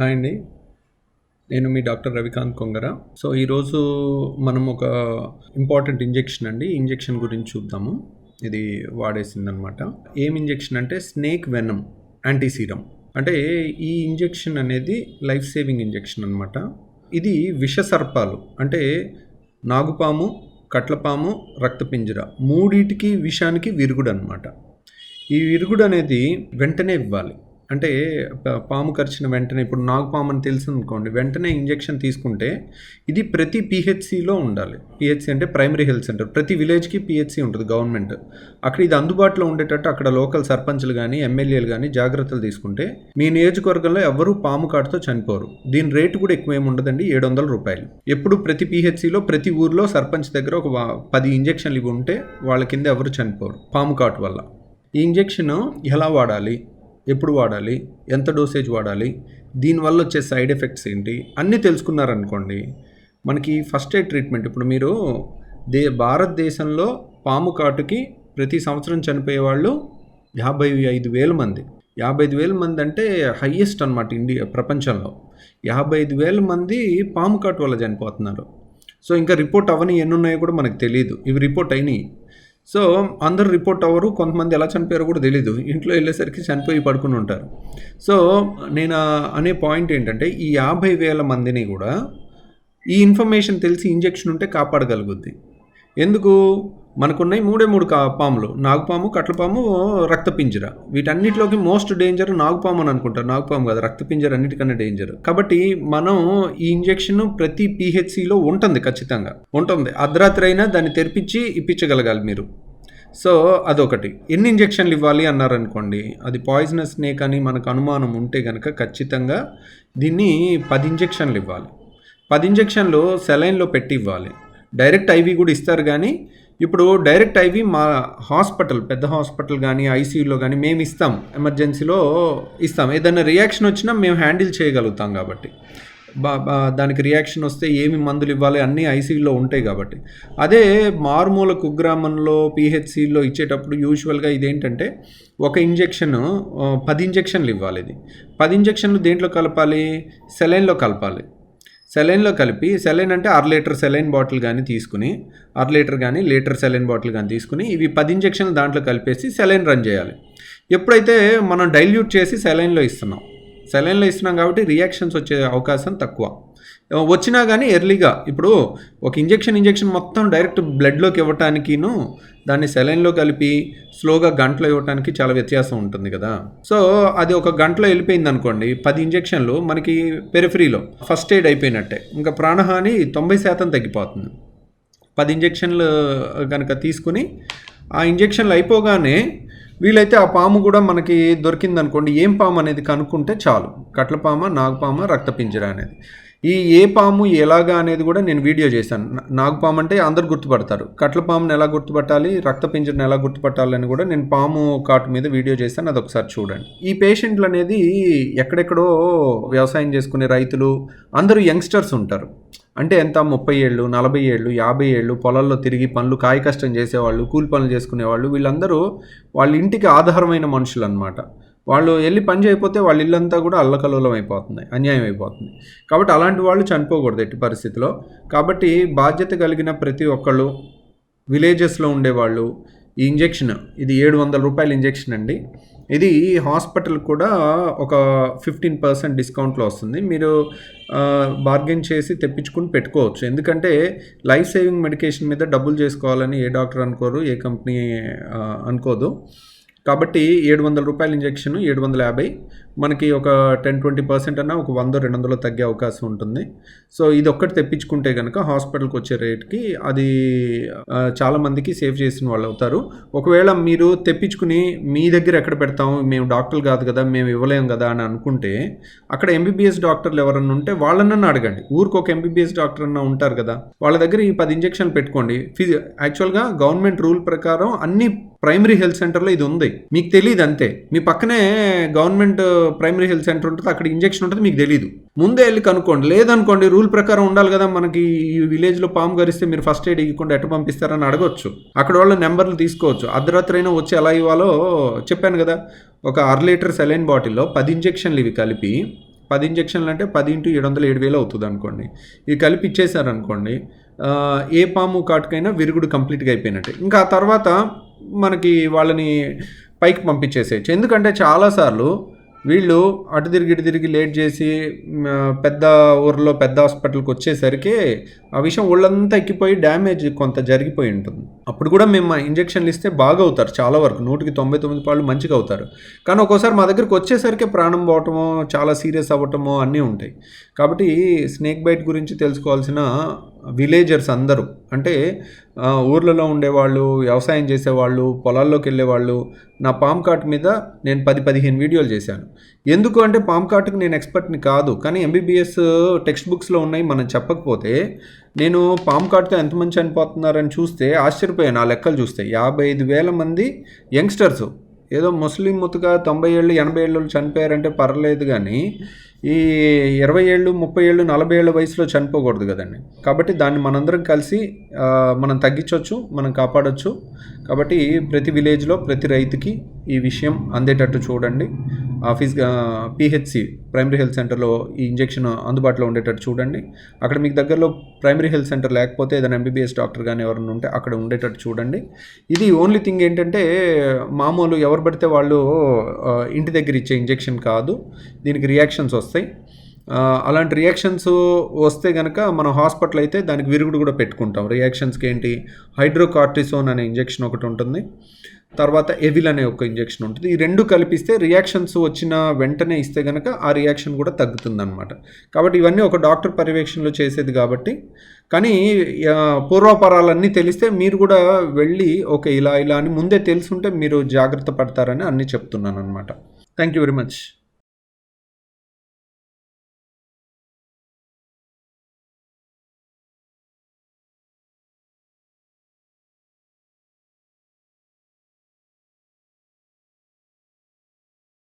Hi అండి. నేను మీ డాక్టర్ రవికాంత్ కొంగర. సో ఈరోజు మనం ఒక ఇంపార్టెంట్ ఇంజెక్షన్ అండి. ఇంజెక్షన్ గురించి చూద్దాము. ఇది వాడేసిందనమాట. ఏం ఇంజెక్షన్ అంటే స్నేక్ వెనమ్ యాంటీసీరం. అంటే ఈ ఇంజెక్షన్ అనేది లైఫ్ సేవింగ్ ఇంజెక్షన్ అనమాట. ఇది విష సర్పాలు అంటే నాగుపాము కట్లపాము రక్తపింజర మూడిటికి విషానికి విరుగుడు అనమాట. ఈ విరుగుడు అనేది వెంటనే ఇవ్వాలి. అంటే పాము కరిచిన వెంటనే ఇప్పుడు నాగుపాము అని తెలుసు అనుకోండి వెంటనే ఇంజెక్షన్ తీసుకుంటే ఇది ప్రతి పిహెచ్సిలో ఉండాలి. పిహెచ్సి అంటే ప్రైమరీ హెల్త్ సెంటర్. ప్రతి విలేజ్కి పిహెచ్సి ఉంటుంది గవర్నమెంట్. అక్కడ ఇది అందుబాటులో ఉండేటట్టు అక్కడ లోకల్ సర్పంచ్లు కానీ ఎమ్మెల్యేలు కానీ జాగ్రత్తలు తీసుకుంటే మీ నియోజకవర్గంలో ఎవరు పాము కాటుతో చనిపోరు. దీని రేటు కూడా ఎక్కువ ఏమి ఉండదండి ఏడు వందల రూపాయలు. ఎప్పుడు ప్రతి పిహెచ్సిలో ప్రతి ఊర్లో సర్పంచ్ దగ్గర ఒక వా- పది ఇంజెక్షన్లు ఇవి ఉంటే వాళ్ళ కింద ఎవరు చనిపోరు పాము కాటు వల్ల. ఈ ఇంజెక్షన్ ఎలా వాడాలి? ఎప్పుడు వాడాలి? ఎంత డోసేజ్ వాడాలి? దీనివల్ల వచ్చే సైడ్ ఎఫెక్ట్స్ ఏంటి? అన్నీ తెలుసుకున్నారనుకోండి మనకి ఫస్ట్ ఎయిడ్ ట్రీట్మెంట్ ఇప్పుడు మీరు దే భారతదేశంలో పాము కాటుకి ప్రతి సంవత్సరం చనిపోయే వాళ్ళు యాభై ఐదు వేల మంది. యాభై ఐదు వేల మంది అంటే హయ్యెస్ట్ అనమాట ఇండియా ప్రపంచంలో. యాభై ఐదు వేల మంది పాము కాటు వల్ల చనిపోతున్నారు. సో ఇంకా రిపోర్ట్ అవని ఎన్ని ఉన్నాయో కూడా మనకు తెలియదు ఇవి రిపోర్ట్ అయినాయి. సో అందరు రిపోర్ట్ అవ్వరు కొంతమంది ఎలా చనిపోయారో కూడా తెలియదు ఇంట్లో వెళ్ళేసరికి చనిపోయి పడుకుని ఉంటారు. సో నేను అనే పాయింట్ ఏంటంటే ఈ యాభై వేల మందిని కూడా ఈ ఇన్ఫర్మేషన్ తెలిసి ఇంజెక్షన్ ఉంటే కాపాడగలుగుద్ది. ఎందుకు? మనకున్నాయి మూడే మూడు కా పాములు. నాగుపాము కట్లపాము రక్తపింజర. వీటన్నిటిలోకి మోస్ట్ డేంజర్ నాగుపాము అని అనుకుంటారు నాగుపాము కాదు రక్తపింజర అన్నిటికన్నా డేంజర్. కాబట్టి మనం ఈ ఇంజెక్షన్ ప్రతి పిహెచ్సిలో ఉంటుంది ఖచ్చితంగా. ఉంటుంది. అర్ధరాత్రి అయినా దాన్ని తెరిపించి ఇప్పించగలగాలి మీరు. సో అదొకటి. ఎన్ని ఇంజెక్షన్లు ఇవ్వాలి అన్నారనుకోండి అది పాయిజనస్ స్నేక్ అని మనకు అనుమానం ఉంటే కనుక ఖచ్చితంగా దీన్ని పది ఇంజెక్షన్లు ఇవ్వాలి. పది ఇంజెక్షన్లు సెలైన్లో పెట్టి ఇవ్వాలి. డైరెక్ట్ ఐవి కూడా ఇస్తారు కానీ ఇప్పుడు డైరెక్ట్ ఐవి మా హాస్పిటల్ పెద్ద హాస్పిటల్ కానీ ఐసీయూలో కానీ మేము ఇస్తాం. ఎమర్జెన్సీలో ఇస్తాం. ఏదైనా రియాక్షన్ వచ్చినా మేము హ్యాండిల్ చేయగలుగుతాం కాబట్టి. బా బా దానికి రియాక్షన్ వస్తే ఏమి మందులు ఇవ్వాలి అన్నీ ఐసీయూలో ఉంటాయి కాబట్టి. అదే మారుమూల కుగ్రామంలో పిహెచ్సిలో ఇచ్చేటప్పుడు యూజువల్గా ఇదేంటంటే ఒక ఇంజెక్షన్ పది ఇంజెక్షన్లు ఇవ్వాలి ఇది. పది ఇంజెక్షన్లు దేంట్లో కలపాలి? సెలైన్లో కలపాలి. సెలైన్లో కలిపి సెలైన్ అంటే అర లీటర్ సెలైన్ బాటిల్ కానీ తీసుకుని అర లీటర్ కానీ లీటర్ సెలైన్ బాటిల్ కానీ తీసుకుని ఇవి పది ఇంజెక్షన్లు దాంట్లో కలిపేసి సెలైన్ రన్ చేయాలి. ఎప్పుడైతే మనం డైల్యూట్ చేసి సెలైన్లో ఇస్తున్నాం సెలైన్లో ఇస్తున్నాం కాబట్టి రియాక్షన్స్ వచ్చే అవకాశం తక్కువ. వచ్చినా కానీ ఎర్లీగా. ఇప్పుడు ఒక ఇంజెక్షన్ ఇంజెక్షన్ మొత్తం డైరెక్ట్ బ్లడ్లోకి ఇవ్వటానికిను దాన్ని సెలైన్లో కలిపి స్లోగా గంటలో ఇవ్వటానికి చాలా వ్యత్యాసం ఉంటుంది కదా. సో అది ఒక గంటలో వెళ్ళిపోయింది అనుకోండి పది ఇంజెక్షన్లు మనకి పెరిఫరీలో ఫస్ట్ ఎయిడ్ అయిపోయినట్టే. ఇంకా ప్రాణహాని తొంభై శాతం తగ్గిపోతుంది. పది ఇంజెక్షన్లు కనుక తీసుకుని ఆ ఇంజెక్షన్లు అయిపోగానే వీలైతే ఆ పాము కూడా మనకి దొరికిందనుకోండి ఏం పాము అనేది కనుక్కుంటే చాలు. కట్లపామ నాగపామ రక్తపింజర అనేది. ఈ ఏ పాము ఎలాగా అనేది కూడా నేను వీడియో చేశాను. నా- పాము అంటే అందరు గుర్తుపడతారు. కట్లపాముని ఎలా గుర్తుపట్టాలి? రక్తపింజరని ఎలా గుర్తుపట్టాలి అని కూడా నేను పాము కాటు మీద వీడియో చేశాను. అది ఒకసారి చూడండి. ఈ పేషెంట్లు అనేది ఎక్కడెక్కడో వ్యవసాయం చేసుకునే రైతులు అందరూ యంగ్స్టర్స్ ఉంటారు. అంటే ఎంత? ముప్పై ఏళ్ళు నలభై ఏళ్ళు యాభై ఏళ్ళు పొలాల్లో తిరిగి పనులు కాయ కష్టం చేసేవాళ్ళు కూలి పనులు చేసుకునేవాళ్ళు వీళ్ళందరూ వాళ్ళ ఇంటికి ఆధారమైన మనుషులు అనమాట వాళ్ళు వెళ్ళి పని చేయకపోతే వాళ్ళ ఇల్లంతా కూడా అల్లకలోలం అయిపోతుంది అన్యాయం అయిపోతుంది కాబట్టి అలాంటి వాళ్ళు చనిపోకూడదు ఎట్టి పరిస్థితిలో. కాబట్టి బాధ్యత కలిగిన ప్రతి ఒక్కళ్ళు విలేజెస్లో ఉండేవాళ్ళు ఈ ఇంజెక్షన్ ఇది ఏడు వందల రూపాయల ఇంజెక్షన్ అండి. ఇది హాస్పిటల్ కూడా ఒక ఫిఫ్టీన్ పర్సెంట్ డిస్కౌంట్లో వస్తుంది. మీరు బార్గెన్ చేసి తెప్పించుకుని పెట్టుకోవచ్చు. ఎందుకంటే లైఫ్ సేవింగ్ మెడికేషన్ మీద డబ్బులు చేసుకోవాలని ఏ డాక్టర్ అనుకోరు ఏ కంపెనీ అనుకోదు. కాబట్టి ఏడు వందల రూపాయల ఇంజెక్షన్ ఏడు వందల యాభై. మనకి ఒక టెన్ ట్వంటీ పర్సెంట్ అన్న ఒక వంద రెండు వందలు తగ్గే అవకాశం ఉంటుంది. సో ఇది ఒక్కటి తెప్పించుకుంటే కనుక హాస్పిటల్కి వచ్చే రేట్కి అది చాలామందికి సేవ్ చేసిన వాళ్ళు అవుతారు. ఒకవేళ మీరు తెప్పించుకుని మీ దగ్గర ఎక్కడ పెడతాము మేము డాక్టర్లు కాదు కదా మేము ఇవ్వలేము కదా అని అనుకుంటే అక్కడ ఎంబీబీఎస్ డాక్టర్లు ఎవరన్నా ఉంటే వాళ్ళనన్నా అడగండి. ఊరికి ఒక ఎంబీబీఎస్ డాక్టర్ అన్న ఉంటారు కదా వాళ్ళ దగ్గర ఈ పది ఇంజెక్షన్లు పెట్టుకోండి. ఫిజి యాక్చువల్గా గవర్నమెంట్ రూల్ ప్రకారం అన్ని ప్రైమరీ హెల్త్ సెంటర్లో ఇది ఉంది. మీకు తెలియదు అంతే. మీ పక్కనే గవర్నమెంట్ ప్రైమరీ హెల్త్ సెంటర్ ఉంటుంది అక్కడ ఇంజెక్షన్ ఉంటుంది మీకు తెలియదు ముందే వెళ్ళి కనుక్కోండి. లేదనుకోండి రూల్ ప్రకారం ఉండాలి కదా మనకి ఈ విలేజ్లో పాము గరిస్తే మీరు ఫస్ట్ ఎయిడ్ ఇవ్వకుండా ఎట్ట పంపిస్తారని అడగొచ్చు. అక్కడ వాళ్ళ నెంబర్లు తీసుకోవచ్చు. అర్ధరాత్రైనా అయినా వచ్చి ఎలా ఇవ్వాలో చెప్పాను కదా. ఒక అర లీటర్ సెలైన్ బాటిల్లో పది ఇంజెక్షన్లు ఇవి కలిపి పది ఇంజక్షన్లు అంటే పది ఇంటూ ఏడు వందల ఏడు వేలు అవుతుంది అనుకోండి. ఇది కలిపి ఇచ్చేసారనుకోండి ఏ పాము కాటుకైనా విరుగుడు కంప్లీట్గా అయిపోయినట్టే. ఇంకా ఆ తర్వాత మనకి వాళ్ళని పైకి పంపించేసేయచ్చు. ఎందుకంటే చాలాసార్లు వీళ్ళు అటు తిరిగి ఇటు తిరిగి లేట్ చేసి పెద్ద ఊర్లో పెద్ద హాస్పిటల్కి వచ్చేసరికి ఆ విషయం ఒళ్ళంతా ఎక్కిపోయి డ్యామేజ్ కొంత జరిగిపోయి ఉంటుంది. అప్పుడు కూడా మేము ఇంజక్షన్లు ఇస్తే బాగా అవుతారు చాలా వరకు. నూటికి తొంభై తొమ్మిది పాళ్ళు మంచిగా అవుతారు. కానీ ఒక్కోసారి మా దగ్గరికి వచ్చేసరికి ప్రాణం పోవటమో చాలా సీరియస్ అవ్వటమో అన్నీ ఉంటాయి. కాబట్టి స్నేక్ బైట్ గురించి తెలుసుకోవాల్సిన విలేజర్స్ అందరూ. అంటే ఊర్లలో ఉండేవాళ్ళు వ్యవసాయం చేసేవాళ్ళు పొలాల్లోకి వెళ్ళేవాళ్ళు నా పామ్ కార్ట్ మీద నేను పది పదిహేను వీడియోలు చేశాను. ఎందుకు అంటే పామ్ కార్ట్కి నేను ఎక్స్పర్ట్ని కాదు. కానీ ఎంబీబీఎస్ టెక్స్ట్ బుక్స్లో ఉన్నాయి మనం చెప్పకపోతే నేను పామ్ కార్ట్తో ఎంతమంది చనిపోతున్నారని చూస్తే ఆశ్చర్యపోయాను. ఆ లెక్కలు చూస్తే యాభై ఐదు వేల మంది యంగ్స్టర్స్. ఏదో ముస్లిం ముతుగా తొంభై ఏళ్ళు ఎనభై ఏళ్ళు చనిపోయారంటే పర్లేదు కానీ ఈ ఇరవై ఏళ్ళు ముప్పై ఏళ్ళు నలభై ఏళ్ళ వయసులో చనిపోకూడదు కదండి. కాబట్టి దాన్ని మనందరం కలిసి మనం తగ్గించవచ్చు మనం కాపాడవచ్చు కాబట్టి ప్రతి విలేజ్లో ప్రతి రైతుకి ఈ విషయం అందేటట్టు చూడండి. ఆఫీస్ పిహెచ్సి ప్రైమరీ హెల్త్ సెంటర్లో ఈ ఇంజెక్షన్ అందుబాటులో ఉండేటట్టు చూడండి. అక్కడ మీకు దగ్గరలో ప్రైమరీ హెల్త్ సెంటర్ లేకపోతే ఏదైనా ఎంబీబీఎస్ డాక్టర్ కానీ ఎవరైనా ఉంటే అక్కడ ఉండేటట్టు చూడండి. ఇది ఓన్లీ థింగ్ ఏంటంటే మామూలు ఎవరు పడితే వాళ్ళు ఇంటి దగ్గర ఇచ్చే ఇంజెక్షన్ కాదు. దీనికి రియాక్షన్స్ వస్తాయి. వస్తాయి. అలాంటి రియాక్షన్స్ వస్తే కనుక మనం హాస్పిటల్ అయితే దానికి విరుగుడు కూడా పెట్టుకుంటాం. రియాక్షన్స్కి ఏంటి? హైడ్రోకార్టిసోన్ అనే ఇంజెక్షన్ ఒకటి ఉంటుంది. తర్వాత ఎవిల్ అనే ఒక ఇంజెక్షన్ ఉంటుంది. ఈ రెండు కలిపిస్తే రియాక్షన్స్ వచ్చిన వెంటనే ఇస్తే కనుక ఆ రియాక్షన్ కూడా తగ్గుతుందన్నమాట. కాబట్టి ఇవన్నీ ఒక డాక్టర్ పర్యవేక్షణలో చేసేది కాబట్టి. కానీ పూర్వపరాలన్నీ పూర్వాపరాలన్నీ తెలిస్తే మీరు కూడా వెళ్ళి ఓకే ఇలా ఇలా అని ముందే తెలుసుంటే మీరు జాగ్రత్త పడతారని అన్నీ చెప్తున్నాను అనమాట థ్యాంక్ యూ వెరీ మచ్